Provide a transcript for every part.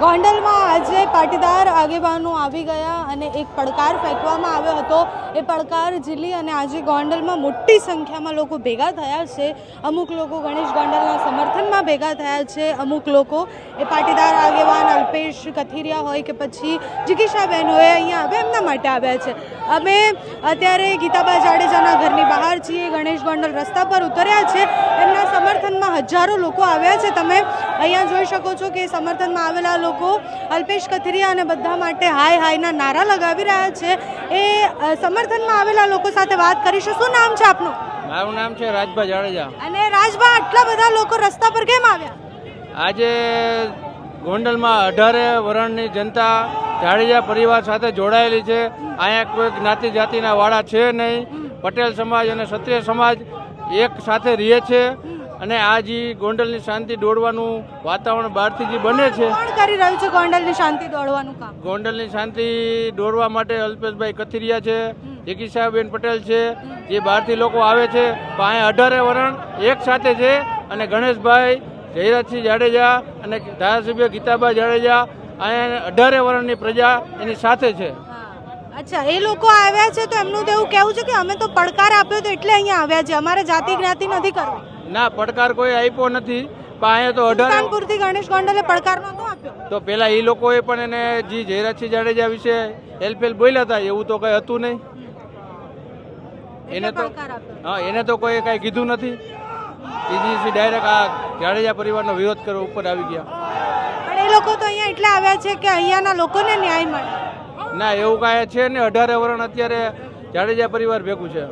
ગોંડલમાં આજે પાટીદાર આગેવાનો આવી ગયા અને એક પડકાર ફેંકવામાં આવ્યો હતો. એ પડકાર ઝીલી અને આજે ગોંડલમાં મોટી સંખ્યામાં લોકો ભેગા થયા છે. અમુક લોકો ગણેશ ગોંડલના સમર્થનમાં ભેગા થયા છે. અમુક લોકો એ પાટીદાર આગેવાન અલ્પેશ કથિરિયા હોય કે પછી જિગીશાબેન હોય અહીંયા આવે એમના માટે આવ્યા છે. અમે અત્યારે ગીતાબા જાડેજાના ઘરની બહાર છીએ. ગણેશ ગોંડલ રસ્તા પર ઉતર્યા છે. એમના સમર્થનમાં હજારો લોકો આવ્યા છે. તમે અહીંયા જોઈ શકો છો કે સમર્થનમાં આવેલા લોકો અલ્પેશ કથિરિયા અને બધા માટે હાય હાયના નારા લગાવી રહ્યા છે. એ સમર્થનમાં આવેલા લોકો સાથે વાત કરીશું. શું નામ છે આપનું? મારું નામ છે રાજભા જાડેજા. અને રાજભા આટલા બધા લોકો રસ્તા પર કેમ આવ્યા? આજે ગોંડલમાં અઢારે વરણની જનતા જાડેજા પરિવાર સાથે જોડાયેલી છે. અહીંયા કોઈ જ્ઞાતિ જાતિના વાળા છે નહીં. પટેલ સમાજ અને ક્ષત્રિય સમાજ એક સાથે રહે છે અને આ જે ગોંડલની શાંતિ દોડવાનું વાતાવરણ બહારથી જે બને છે કોણ કરી રહ્યું છે ગોંડલની શાંતિ દોડવાનું કામ? ગોંડલની શાંતિ દોડવા માટે અલ્પેશભાઈ કથિરિયા છે જિગીશાબેન પટેલ છે જે બહારથી લોકો આવે છે. પાસે અઢારે વરણ એક સાથે છે અને ગણેશભાઈ જયરાજસિંહ જાડેજા અને ધારાસભ્ય ગીતાબા જાડેજા અહીંયા અઢારે વરણની પ્રજા એની સાથે છે. અચ્છા એ લોકો આવ્યા છે તો એમનું તો એવું કહેવું છે કે અમે તો પડકાર આપ્યો તો એટલે અહીંયા આવ્યા છે. અમારે જાતિ જ્ઞાતિ નથી કરવી. ના પડકાર કોઈ આપ્યો નથી. પણ અહીંયા તો અઢાર સુલતાનપુરથી ગણેશ ગોંડલે પડકાર નહોતો આપ્યો. તો પેલા એ લોકોએ પણ એને જે જયરાજસિંહ જાડેજા વિશે હેલ્પેલ બોલ્યા હતા એવું તો કઈ હતું નહીં. એને તો હા એને તો કોઈ કાંઈ કીધું નથી. ટીજીસી ડાયરેક્ટ આ જાડેજા પરિવારનો વિરોધ કરવા ઉપર આવી ગયા. પણ એ લોકો તો અહીંયા એટલા આવ્યા છે કે અહીંયાના લોકોને ન્યાય મળે. ના એવું કાંઈ છે ને અઢારે વરણ અત્યારે જાડેજા પરિવાર ભેગું છે?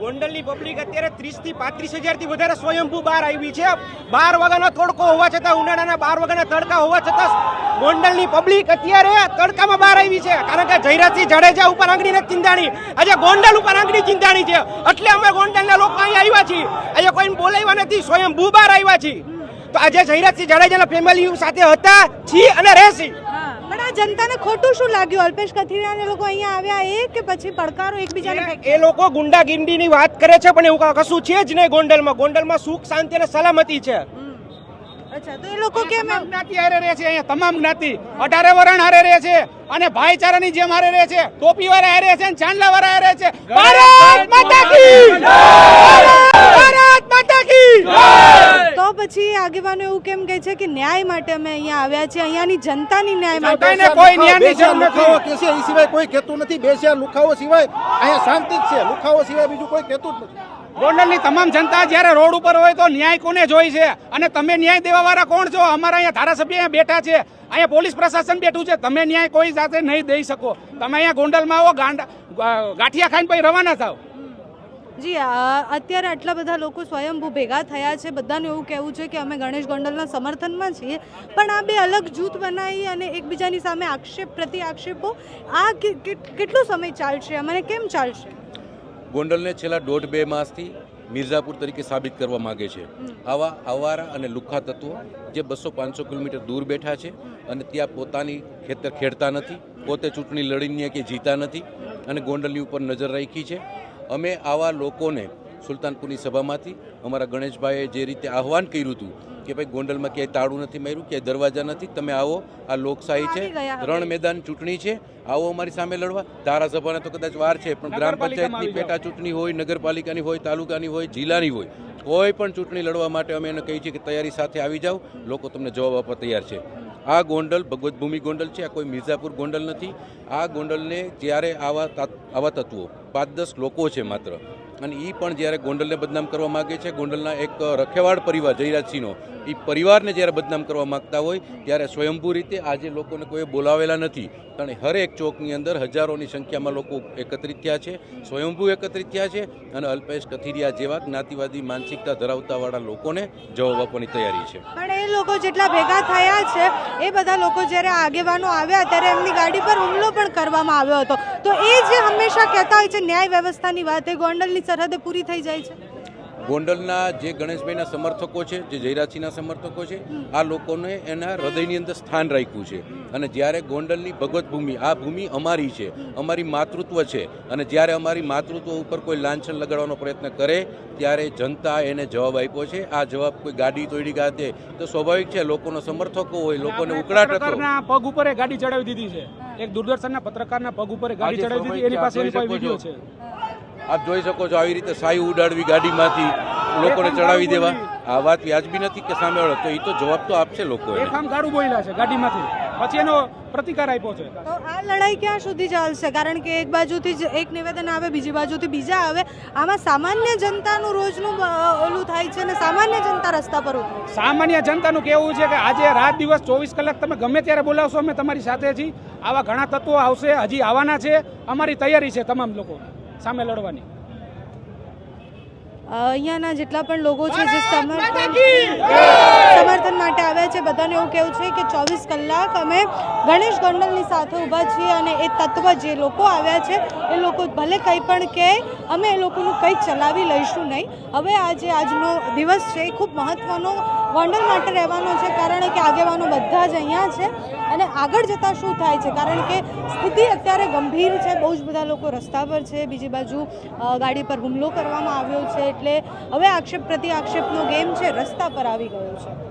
ગોંડલની પબ્લિક અત્યારે ત્રીસથી પાંત્રીસ હજારથી વધારે સ્વયંભૂ બહાર આવી છે. બાર વાગ્યાનો તડકો હોવા છતાં, ઉનાળાના બાર વાગ્યાના તડકા હોવા છતાં ગોંડલની પબ્લિક અત્યારે તડકામાં બહાર આવી છે. કારણ કે જયરાજસિંહ જાડેજા ઉપર આંગળી નથી ચિંતાણી આજે ગોંડલ ઉપર આંગળી ચિંતાણી છે. એટલે અમે ગોંડલના લોકો અહીંયા આવ્યા છીએ. અહીંયા કોઈને બોલાવ્યા નથી. સ્વયંભૂ બહાર આવ્યા છીએ. તો આજે જયરાજસિંહ જાડેજાના ફેમિલી સાથે હતા, છીએ અને રહેશી. આ જનતાને ખોટું શું લાગ્યું? અલ્પેશ કથિરિયાને લોકો અહીંયા આવ્યા એ કે પછી પડકારો એકબીજાને એ લોકો ગુંડાગીંડીની વાત કરે છે પણ એવું કશું છે જ નહીં ગોંડલમાં. ગોંડલમાં સુખ શાંતિ અને સલામતી છે. અચ્છા તો એ લોકો કેમ જ્ઞાતિ હારે રહે છે અહીંયા તમામ જ્ઞાતિ. અઢારે વરણ હારે રહે છે અને ભાઈચારાની જેમ હારે રહે છે. ટોપી વાળા હારે છે અને ચાંદલા વાળા હારે છે. ભારત માતા કી ભારત માતા કી તો પછી આગેવાનો એવું કેમ કહે છે કે ન્યાય માટે અમે અહીંયા આવ્યા છે અહીંયાની જનતાની ન્યાય માટે કોઈ ન્યાયની જરૂર નથી. કે છે? એ સિવાય કોઈ કહેતું નથી. બેસ્યા લુખાવો સિવાય અહીંયા શાંતિ જ છે. લુખાવો સિવાય બીજું કોઈ કહેતું જ નથી. ગોંડલની તમામ જનતા જ્યારે રોડ ઉપર હોય તો ન્યાય કોને જોઈ છે? અને તમે ન્યાય દેવા વાળા કોણ છો? અમારા અહીંયા ધારાસભ્ય અહીંયા બેઠા છે. અહીંયા પોલીસ પ્રશાસન બેઠું છે. તમે ન્યાય કોઈ સાથે નહીં દઈ શકો. તમે અહીંયા ગોંડલમાં આવો ગાંડા ગાંઠિયા ખાઈને પછી રવાના થાવ જી અત્યારે આટલા બધા લોકો સ્વયંભૂ ભેગા થયા છે. બધાને એવું કહેવું છે કે અમે ગણેશ ગોંડલના સમર્થનમાં છીએ. પણ આ બે અલગ જૂથ બનાવી અને એકબીજાની સામે આક્ષેપ પ્રતિ આક્ષેપો આ કેટલો સમય ચાલશે? અમને કેમ ચાલશે? ગોંડલને છેલ્લા દોઢ બે માસથી મિર્ઝાપુર તરીકે સાબિત કરવા માગે છે. આવા અવારા અને લુખા તત્વો જે બસો પાંચસો કિલોમીટર દૂર બેઠા છે અને ત્યાં પોતાની ખેતર ખેડતા નથી, પોતે ચૂંટણી લડીને કે જીતા નથી અને ગોંડલની ઉપર નજર રાખી છે. અમે આવા લોકોને સુલતાનપુરની સભામાંથી અમારા ગણેશભાઈએ જે રીતે આહવાન કર્યું હતું કે ભાઈ ગોંડલમાં ક્યાંય તાળું નથી માર્યું ક્યાંય દરવાજા નથી તમે આવો આ લોકશાહી છે. રણ મેદાન ચૂંટણી છે આવો અમારી સામે લડવા. ધારાસભાને તો કદાચ વાર છે પણ ગ્રામ પંચાયતની પેટા ચૂંટણી હોય નગરપાલિકાની હોય તાલુકાની હોય જિલ્લાની હોય કોઈ પણ ચૂંટણી લડવા માટે અમે એને કહીએ છીએ કે તૈયારી સાથે આવી જાઓ. લોકો તમને જવાબ આપવા તૈયાર છે. આ ગોંડલ ભગવત ભૂમિ ગોંડલ છે, આ કોઈ મિર્ઝાપુર ગોંડલ નથી. આ ગોંડલને જ્યારે આવા આવા તત્વો, પાંચ દસ લોકો છે માત્ર અને એ પણ જ્યારે ગોંડલને બદનામ કરવા માગે છે, ગોંડલના એક રખેવાડ પરિવાર, જયરાજસિંહનો એ પરિવારને જ્યારે બદનામ કરવા માગતા હોય, ત્યારે સ્વયંભૂ રીતે આજે લોકોને કોઈ બોલાવેલા નથી. અને હરેક ચોકની અંદર હજારોની સંખ્યામાં લોકો એકત્રિત થયા છે, સ્વયંભૂ એકત્રિત થયા છે અને અલ્પેશ કથિરિયા જેવા જ્ઞાતિવાદી માનસિકતા ધરાવતાવાળા લોકોને જવાબ આપવાની તૈયારી છે. પણ એ લોકો જેટલા ભેગા થયા છે, એ બધા લોકો જ્યારે આગેવાનો આવ્યા ત્યારે એમની ગાડી પર હુમલો પણ કરવામાં આવ્યો હતો. તો એ જે હંમેશા કહેતા હોય છે, ન્યાય વ્યવસ્થાની વાત, એ ગોંડલની સરહદે પૂરી થઈ જાય છે? ગોંડલના જે ગણેશભાઈના સમર્થકો છે જે જયરાજસિંહના સમર્થકો છે આ લોકોને એના હૃદયની અંદર સ્થાન રાખ્યું છે. અને જ્યારે ગોંડલની ભગવત ભૂમિ આ ભૂમિ અમારી છે અમારી માતૃત્વ છે અને જ્યારે અમારી માતૃત્વ ઉપર કોઈ લાંછન લગાડવાનો પ્રયત્ન કરે ત્યારે જનતા એને જવાબ આપ્યો છે. આ જવાબ કોઈ ગાડી તોડી ગાતે તો સ્વાભાવિક છે લોકોનો સમર્થકો હોય લોકોને ઉકળાટ હતો. પગ ઉપર ગાડી ચડાવી દીધી છે. એક દૂરદર્શનના પત્રકારના પગ ઉપર ગાડી ચડાવી દીધી એની પાસે એની પાસે સ્વાભાવિક વીડિયો છે. આપ જોઈ શકો છો આવી રીતે સાઈ ઉડાડવી ગાડીમાંથી લોકોને ચડાવી દેવા. આ વાત વ્યાજબી નથી કે સામે વાળો? તો એ તો જવાબ તો આપશે લોકો એક આમ ગાડું બોલ્યા છે ગાડીમાંથી. પછી એનો પ્રતિકાર આપ્યો છે. તો આ લડાઈ ક્યાં સુધી ચાલશે? કારણ કે એક બાજુથી જ એક નિવેદન આવે બીજી બાજુથી બીજા આવે. આમાં સામાન્ય જનતાનું રોજનું ઓલું થાય છે અને સામાન્ય જનતા રસ્તા પર ઉતરે સામાન્ય જનતાનું કહેવું છે કે આજે રાત દિવસ ચોવીસ કલાક તમે ગમે ત્યારે બોલાવશો અમે તમારી સાથે છીએ આવા ઘણા તત્વો આવશે હજી આવવાના છે. અમારી તૈયારી છે તમામ લોકો. સામે લડવાની? અહીંયાના જેટલા પણ લોકો છે જે સમર્થન સમર્થન માટે આવ્યા છે બધાને એવું કહેવું છે કે ચોવીસ કલાક અમે ગણેશ ગોંડલની સાથે ઊભા છીએ અને એ તત્વ જે લોકો આવ્યા છે એ લોકો ભલે કંઈ પણ કહે અમે એ લોકોનું કંઈ ચલાવી લઈશું નહીં. હવે આજે આજનો દિવસ છે એ ખૂબ મહત્ત્વનો ગોંડલ માટે રહેવાનો છે, કારણ કે આગેવાનો બધા જ અહીંયા છે અને આગળ જતાં શું થાય છે? કારણ કે સ્થિતિ અત્યારે ગંભીર છે, બહુ જ બધા લોકો રસ્તા પર છે, બીજી બાજુ ગાડી પર હુમલો કરવામાં આવ્યો છે, એટલે હવે આક્ષેપ પ્રતિ આક્ષેપનો ગેમ છે, રસ્તા પર આવી ગયો છે.